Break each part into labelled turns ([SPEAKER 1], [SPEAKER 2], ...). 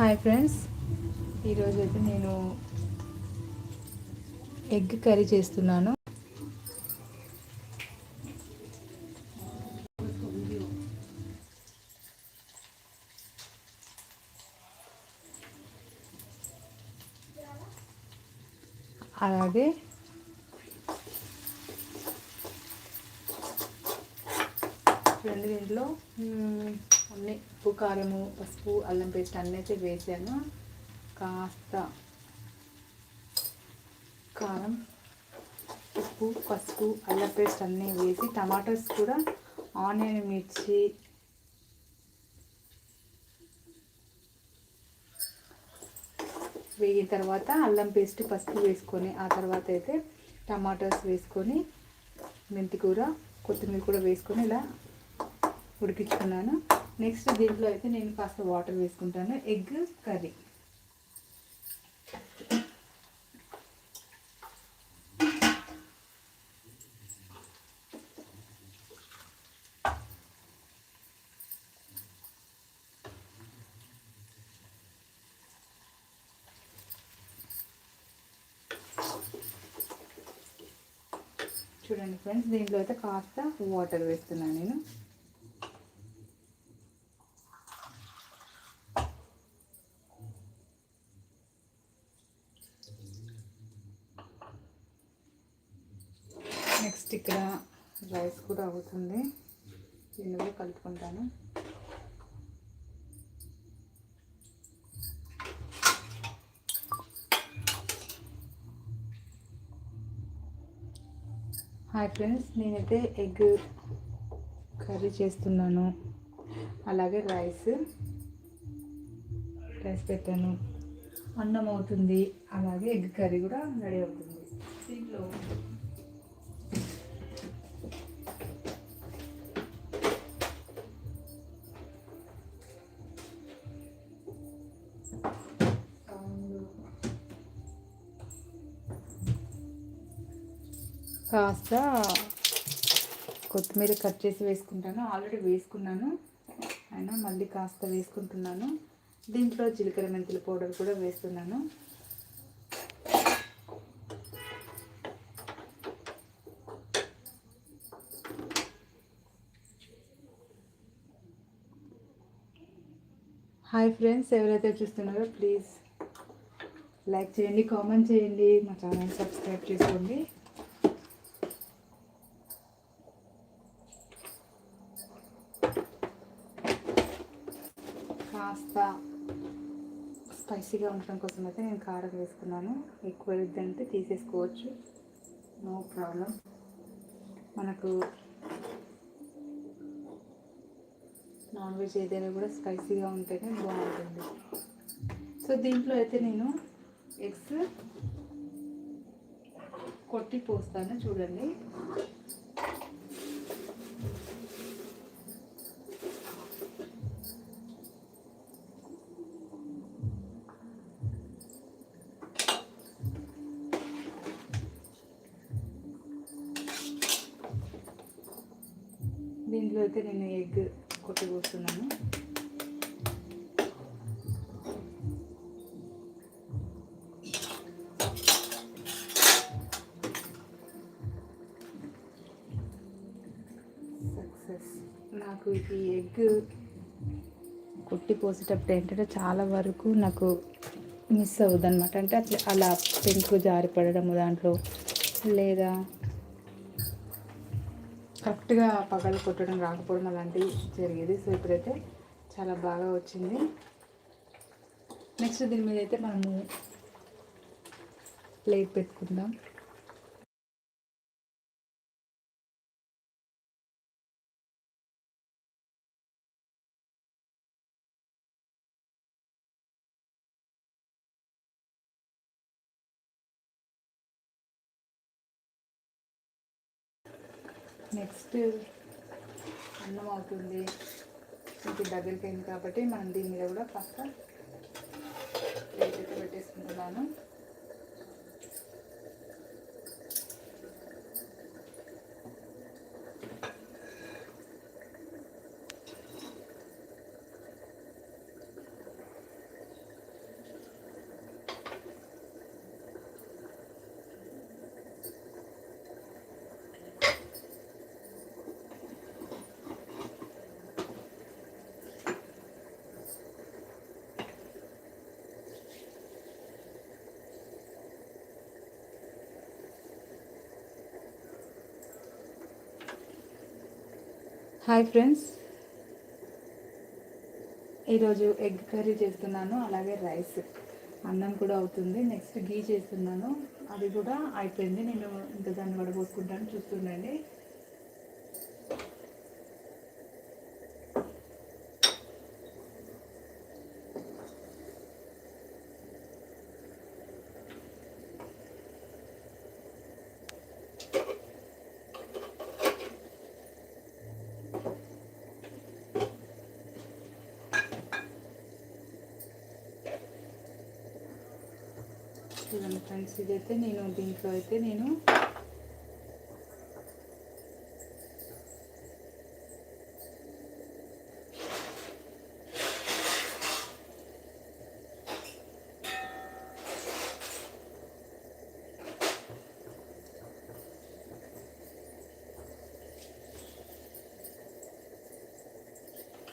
[SPEAKER 1] Hi friends. ఈరోజు అయితే నేను ఎగ్ కర్రీ చేస్తున్నాను అలాగే రెండు దీంట్లో మ్మ్, అన్ని ఉప్పు కారము పసుపు అల్లం పేస్ట్ అన్నీ అయితే వేసాను. కాస్త కారం ఉప్పు పసుపు అల్లం పేస్ట్ అన్నీ వేసి టమాటోస్ కూడా ఆనియన్ మిర్చి వేగిన తర్వాత అల్లం పేస్ట్ పసుపు వేసుకొని ఆ తర్వాత అయితే టమాటోస్ వేసుకొని మెంతికూర కొత్తిమీర కూడా వేసుకొని ఇలా ఉడికించుకున్నాను. నెక్స్ట్ దీంట్లో అయితే నేను కాస్త వాటర్ వేసుకుంటాను. ఎగ్ కర్రీ చూడండి ఫ్రెండ్స్ దీంట్లో అయితే కాస్త వాటర్ వేస్తున్నాను నేను. నెక్స్ట్ ఇక్కడ రైస్ కూడా అవుతుంది. దీన్ని కూడా కలుపుకుంటాను. హాయ్ ఫ్రెండ్స్ నేనైతే ఎగ్ కర్రీ చేస్తున్నాను. అలాగే రైస్ రైస్ పెట్టాను. అన్నం అవుతుంది. అలాగే ఎగ్ కర్రీ కూడా రెడీ అవుతుంది. దీంట్లో కాస్త కొత్తిమీర కట్ చేసి వేసుకుంటాను. ఆల్రెడీ వేసుకున్నాను. అయినా మళ్ళీ కాస్త వేసుకుంటున్నాను. దీంట్లో జీలకర్ర మెంతుల పౌడర్ కూడా వేస్తున్నాను. హాయ్ ఫ్రెండ్స్ ఎవరైతే చూస్తున్నారో ప్లీజ్ లైక్ చేయండి కామెంట్ చేయండి మా ఛానల్ సబ్స్క్రైబ్ చేసుకోండి. కాస్త స్పైసీగా ఉండటం కోసం అయితే నేను కారం వేసుకున్నాను. ఎక్కువ ఇద్దంటే తీసేసుకోవచ్చు. No problem. మనకు నాన్ వెజ్ ఏదైనా కూడా స్పైసీగా ఉంటేనే బాగుంటుంది. సో దీంట్లో అయితే నేను ఎగ్స్ కొట్టి పోస్తాను చూడండి దీంట్లో అయితే నేను ఎగ్ కొట్టి పోస్తున్నాను ప్రాసెస్ నాకు ఇది ఎగ్ కొట్టి పోసేటప్పుడు ఏంటంటే చాలా వరకు నాకు మిస్ అవుద్ది అనమాట అంటే అట్లా అలా పెంకు జారి పడడం దాంట్లో లేదా కరెక్ట్గా పగలు కొట్టడం రాకపోవడం అలాంటివి జరిగేది. సో ఇప్పుడైతే చాలా బాగా వచ్చింది. నెక్స్ట్ దీని మీద అయితే మనము ప్లేట్ పెట్టుకుందాం. నెక్స్ట్ అన్నం అవుతుంది ఇంటి దగ్గరికి అయింది కాబట్టి మనం దీని మీద కూడా కాస్త ప్లేట్ అయితే పెట్టేసుకుంటున్నాను. Hi friends. ఈరోజు ఎగ్ కర్రీ చేస్తున్నాను అలాగే రైస్. అన్నం కూడా అవుతుంది. నెక్స్ట్ గీ చేస్తున్నాను. అది కూడా అయిపోయింది. నేను ఇంకా దాన్ని వడబోసుకుంటాను. చూస్తుండండి చూడండి ఫ్రెండ్స్ ఇదైతే నేను దీంట్లో అయితే నేను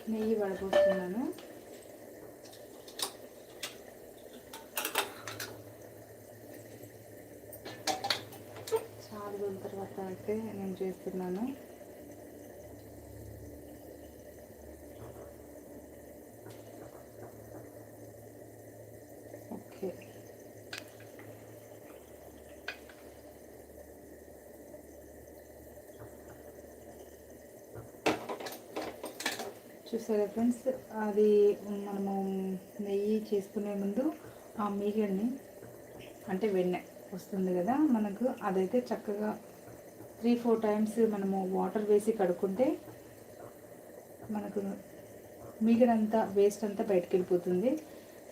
[SPEAKER 1] నెయ్యి పడబోతున్నాను చాలా రోజుల తర్వాత అయితే నేను చేస్తున్నాను. ఓకే. చూసారా ఫ్రెండ్స్ అది మనము నెయ్యి చేసుకునే ముందు ఆ మీగడ్ని అంటే వెన్నె వస్తుంది కదా మనకు అదైతే చక్కగా త్రీ ఫోర్ టైమ్స్ మనము వాటర్ వేసి కడుక్కుంటే మనకు మిగిలినంతా వేస్ట్ అంతా బయటకు వెళ్ళిపోతుంది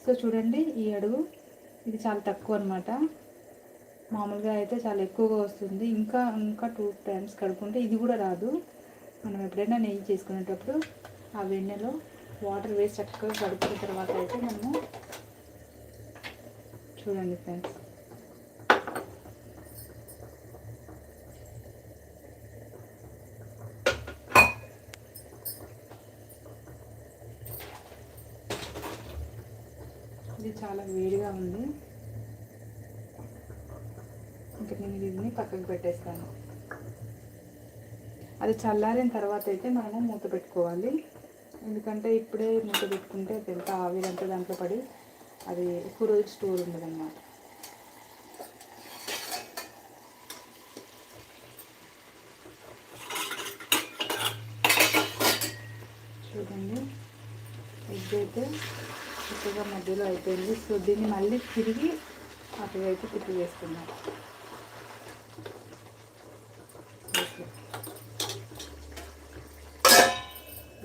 [SPEAKER 1] సో చూడండి ఈ అడుగు ఇది చాలా తక్కువ అనమాట మామూలుగా అయితే చాలా ఎక్కువగా వస్తుంది. ఇంకా ఇంకా టూ టైమ్స్ కడుక్కుంటే ఇది కూడా రాదు. మనం ఎప్పుడైనా నెయ్యి చేసుకునేటప్పుడు ఆ వెన్నెలో వాటర్ వేసి చక్కగా కడుక్కున్న తర్వాత అయితే మనము చూడండి ఫ్రెండ్స్ చాలా వేడిగా ఉంది. ఇంకా నేను దీన్ని పక్కకు పెట్టేస్తాను. అది చల్లారిన తర్వాత అయితే మనము మూత పెట్టుకోవాలి. ఎందుకంటే ఇప్పుడే మూత పెట్టుకుంటే ఎంత ఆవిరంతా దాంట్లో పడి అది ఎక్కువ రోజు స్టోర్ ఉండదు అన్నమాట చూడండి ఎగ్ అయితే చక్కగా మధ్యలో అయిపోయింది. సో దీన్ని మళ్ళీ తిరిగి అటువైపు తిప్పి వేసుకున్నాం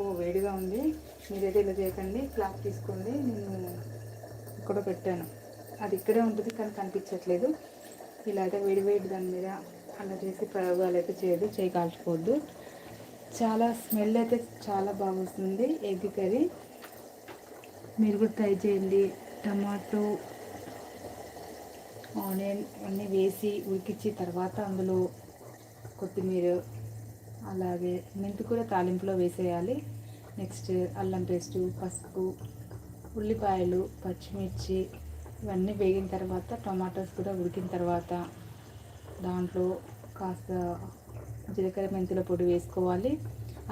[SPEAKER 1] ఓ వేడిగా ఉంది. మీరైతే ఇలా చేయకండి. క్లాత్ తీసుకోండి. నేను ఇక్కడ పెట్టాను. అది ఇక్కడే ఉంటుంది కానీ కనిపించట్లేదు. ఇలా అయితే వేడి వేడి దాని మీద అలా చేసి ప్రయోగాలు అయితే చేయదు చేయి కాల్చుకోవద్దు. చాలా స్మెల్ అయితే చాలా బాగుంటుంది ఎగ్ కర్రీ. మీరు కూడా ట్రై చేయండి. టమాటో ఆనియన్ అన్నీ వేసి ఉడికించి తర్వాత అందులో కొత్తిమీర అలాగే మెంతి కూడా తాలింపులో వేసేయాలి. నెక్స్ట్ అల్లం పేస్టు పసుపు ఉల్లిపాయలు పచ్చిమిర్చి ఇవన్నీ వేగిన తర్వాత టమాటోస్ కూడా ఉడికిన తర్వాత దాంట్లో కాస్త జీలకర్ర మెంతుల పొడి వేసుకోవాలి.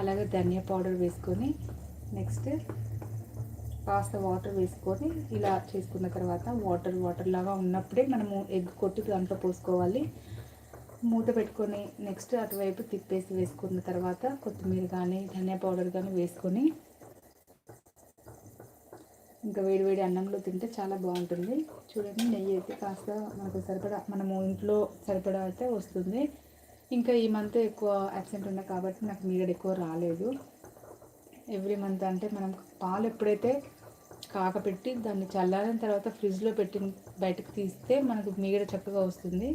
[SPEAKER 1] అలాగే ధనియా పౌడర్ వేసుకొని నెక్స్ట్ కాస్త వాటర్ వేసుకొని ఇలా చేసుకున్న తర్వాత వాటర్ వాటర్ లాగా ఉన్నప్పుడే మనము ఎగ్ కొట్టి దాంట్లో పోసుకోవాలి. మూత పెట్టుకొని నెక్స్ట్ అటువైపు తిప్పేసి వేసుకున్న తర్వాత కొత్తిమీర కానీ ధనియా పౌడర్ కానీ వేసుకొని ఇంకా వేడి వేడి అన్నంలో తింటే చాలా బాగుంటుంది. చూడండి నెయ్యి అయితే కాస్త మనకు సరిపడా మనము ఇంట్లో సరిపడా అయితే వస్తుంది. ఇంకా ఈ మంత్ ఎక్కువ అబ్సెంట్ ఉన్నా కాబట్టి నాకు మీగడ ఎక్కువ రాలేదు. ఎవ్రీ మంత్ అంటే మనం పాలు ఎప్పుడైతే కాకపెట్టి దాన్ని చల్లారిన తర్వాత ఫ్రిడ్జ్లో పెట్టి బయటకు తీస్తే మనకు మీగడ చక్కగా వస్తుంది.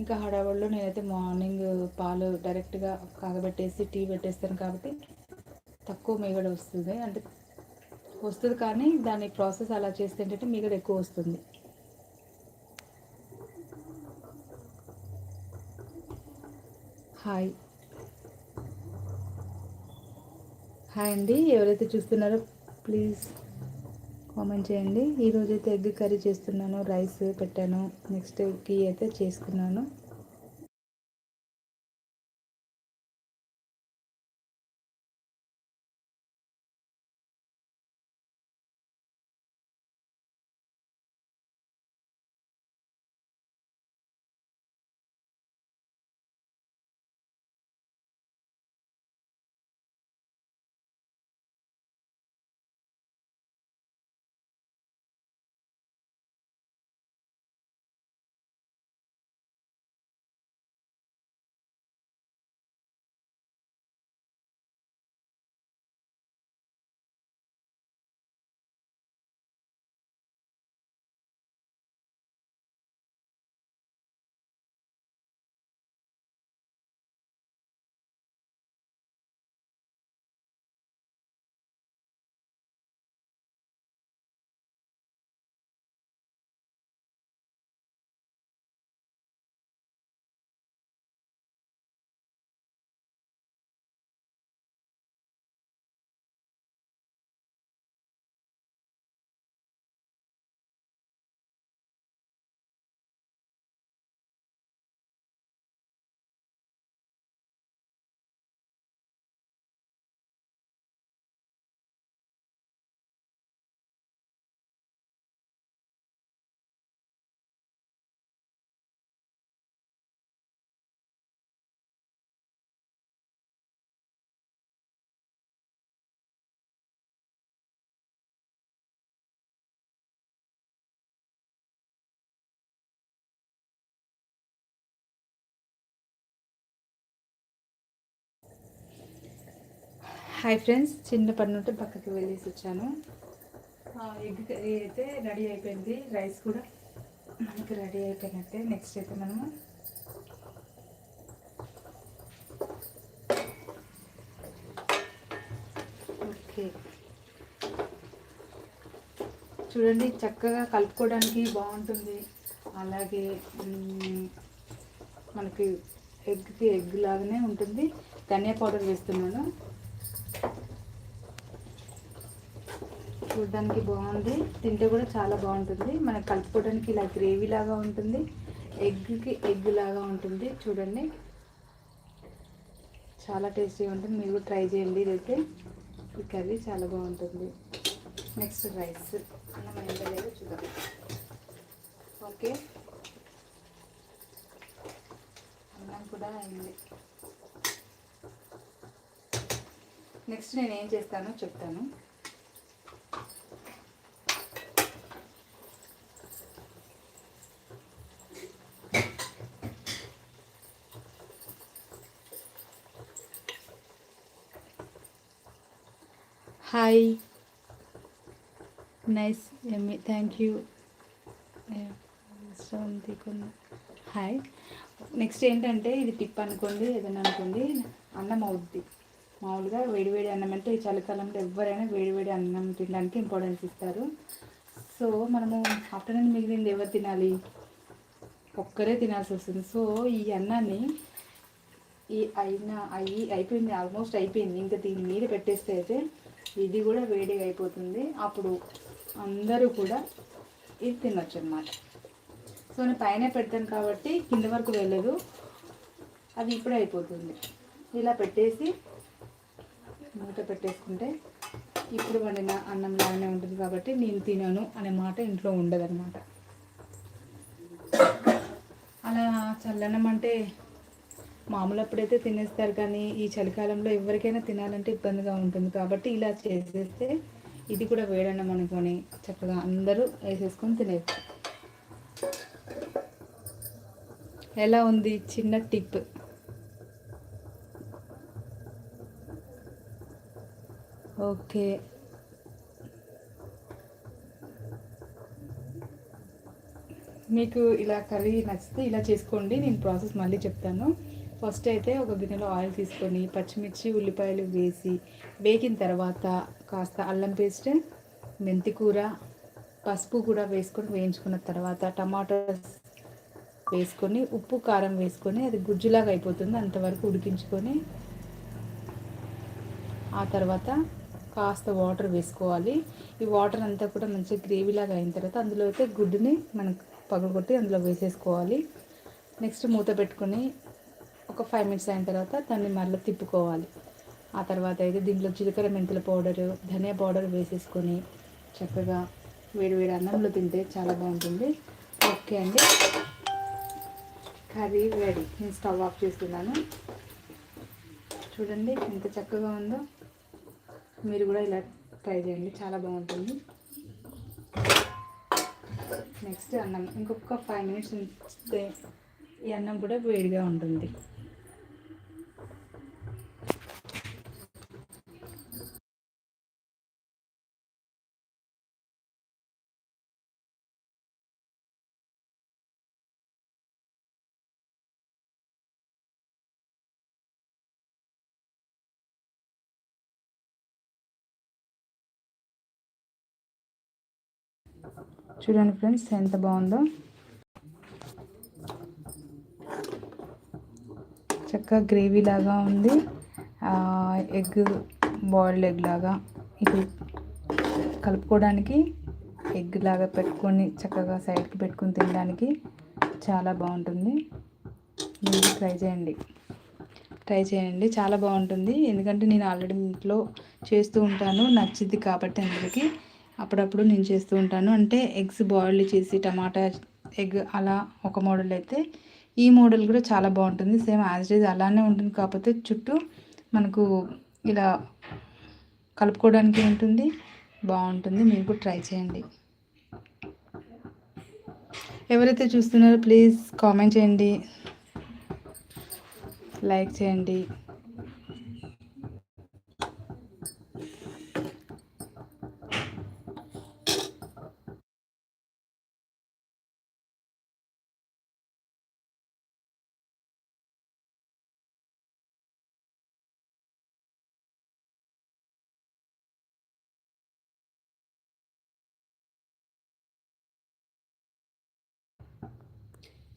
[SPEAKER 1] ఇంకా హడావుడిలో నేనైతే మార్నింగ్ పాలు డైరెక్ట్గా కాగబెట్టేసి టీ పెట్టేస్తాను కాబట్టి తక్కువ మీగడ వస్తుంది. అంటే వస్తుంది కానీ దాని ప్రాసెస్ అలా చేస్తే ఏంటంటే మీగడ ఎక్కువ వస్తుంది. హాయ్. హాయ్ అండి. ఎవరైతే చూస్తున్నారో ప్లీజ్. కామెంట్ చేయండి. ఈరోజైతే ఎగ్ కర్రీ చేస్తున్నాను రైస్ పెట్టాను. నెక్స్ట్ గీ అయితే చేసుకున్నాను. హాయ్ ఫ్రెండ్స్ చిన్న పని ఉంటే పక్కకి వెళ్ళేసి వచ్చాను. ఎగ్ కర్రీ అయితే రెడీ అయిపోయింది రైస్ కూడా మనకి రెడీ అయిపోయినట్టే. నెక్స్ట్ అయితే మనము ఓకే. చూడండి చక్కగా కలుపుకోవడానికి బాగుంటుంది. అలాగే మనకి ఎగ్కి ఎగ్ లాగానే ఉంటుంది. ధనియా పౌడర్ వేస్తున్నాను. చూడడానికి బాగుంది. తింటే కూడా చాలా బాగుంటుంది. మనకు కలుపుకోవడానికి ఇలా గ్రేవీ లాగా ఉంటుంది. ఎగ్కి ఎగ్ లాగా ఉంటుంది. చూడండి. చాలా టేస్టీగా ఉంటుంది. మీరు ట్రై చేయండి ఇదైతే. ఈ కర్రీ చాలా బాగుంటుంది. Next rice. మనం ఎంత లేదో చూద్దాం. ఓకే. అన్నం కూడా అయింది. నెక్స్ట్ నేను ఏం చేస్తానో చెప్తాను. Hi nice Emmy thank you hi next ఏంటంటే ఇది టిప్ అనుకోండి ఏదైనా అనుకోండి అన్నం అవుద్ది. మామూలుగా వేడివేడి అన్నం అంటే ఈ చలికాలంలో ఎవరైనా వేడివేడి అన్నం తినడానికి ఇంపార్టెన్స్ ఇస్తారు. సో మనము ఆఫ్టర్నూన్ మిగిలింది ఎవరు తినాలి? ఒక్కరే తినాల్సి వస్తుంది. సో ఈ అన్నాన్ని ఈ అయినా అయ్యి అయిపోయింది ఆల్మోస్ట్ అయిపోయింది. ఇంకా దీని మీద పెట్టేస్తే అయితే ఇది కూడా వేడిగా అయిపోతుంది. అప్పుడు అందరూ కూడా ఇది తినొచ్చు అనమాట సో నేను పైన పెడతాను కాబట్టి కింద వరకు వెళ్ళదు. అది ఇప్పుడే అయిపోతుంది. ఇలా పెట్టేసి మూత పెట్టేసుకుంటే ఇప్పుడు వండిన అన్నం లాగానే ఉంటుంది కాబట్టి నేను తినను అనే మాట ఇంట్లో ఉండదన్నమాట. అలా చల్లనం అంటే మామూలు అప్పుడైతే తినేస్తారు కానీ ఈ చలికాలంలో ఎవరికైనా తినాలంటే ఇబ్బందిగా ఉంటుంది. కాబట్టి ఇలా చేసేస్తే ఇది కూడా వేడన్నం అనుకొని చక్కగా అందరూ వేసేసుకొని తినేది ఎలా ఉంది చిన్న టిప్? ఓకే. మీకు ఇలా కర్రీ నచ్చితే ఇలా చేసుకోండి. నేను ప్రాసెస్ మళ్ళీ చెప్తాను. ఫస్ట్ అయితే ఒక గిన్నెలో ఆయిల్ తీసుకొని పచ్చిమిర్చి ఉల్లిపాయలు వేసి వేగిన తర్వాత కాస్త అల్లం పేస్ట్ మెంతి కూర పసుపు కూడా వేసుకొని వేయించుకున్న తర్వాత టమాటోస్ వేసుకొని ఉప్పు కారం వేసుకొని అది గుజ్జులాగా అయిపోతుంది. అంతవరకు ఉడికించుకొని ఆ తర్వాత కాస్త వాటర్ వేసుకోవాలి. ఈ వాటర్ అంతా కూడా మంచిగా గ్రేవీలాగా అయిన తర్వాత అందులో అయితే గుడ్డుని మనం పగలగొట్టి అందులో వేసేసుకోవాలి. నెక్స్ట్ మూత పెట్టుకొని ఒక ఫైవ్ మినిట్స్ అయిన తర్వాత దాన్ని మళ్ళీ తిప్పుకోవాలి. ఆ తర్వాత అయితే దీంట్లో జీలకర్ర మెంతుల పౌడరు ధనియా పౌడర్ వేసేసుకొని చక్కగా వేడి వేడి అన్నంలో తింటే చాలా బాగుంటుంది. ఓకే అండి. Curry ready. నేను స్టవ్ ఆఫ్ చేస్తున్నాను. చూడండి ఎంత చక్కగా ఉందో. మీరు కూడా ఇలా ట్రై చేయండి. చాలా బాగుంటుంది. నెక్స్ట్ అన్నం. ఇంకొక ఫైవ్ మినిట్స్ ఈ అన్నం కూడా వేడిగా ఉంటుంది. చూడండి ఫ్రెండ్స్ ఎంత బాగుందో. చక్కగా గ్రేవీ లాగా ఉంది. ఎగ్ బాయిల్డ్ ఎగ్ లాగా. ఇది కలుపుకోవడానికి ఎగ్ లాగా పెట్టుకొని చక్కగా సైడ్కి పెట్టుకొని తినడానికి చాలా బాగుంటుంది. మీరు ట్రై చేయండి. ట్రై చేయండి. చాలా బాగుంటుంది. ఎందుకంటే నేను ఆల్రెడీ ఇంట్లో చేస్తూ ఉంటాను. నచ్చింది కాబట్టి అందరికీ. అప్పుడప్పుడు నేను చేస్తూ ఉంటాను. అంటే ఎగ్స్ బాయిల్ చేసి టమాటా ఎగ్ అలా ఒక మోడల్ అయితే ఈ మోడల్ కూడా చాలా బాగుంటుంది. సేమ్ యాజ్ ఇట్ అలానే ఉంటుంది. కాకపోతే చుట్టూ మనకు ఇలా కలుపుకోవడానికి ఉంటుంది. బాగుంటుంది. మీరు కూడా ట్రై చేయండి. ఎవరైతే చూస్తున్నారో ప్లీజ్ కామెంట్ చేయండి. లైక్ చేయండి.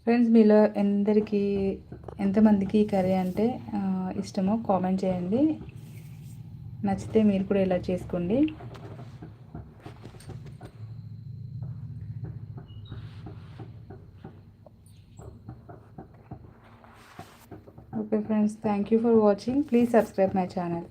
[SPEAKER 1] ఫ్రెండ్స్ మీలో ఎందరికీ ఎంతమందికి ఈ కర్రీ అంటే ఇష్టమో కామెంట్ చేయండి. నచ్చితే మీరు కూడా ఇలా చేసుకోండి. Okay friends thank you for watching please subscribe my channel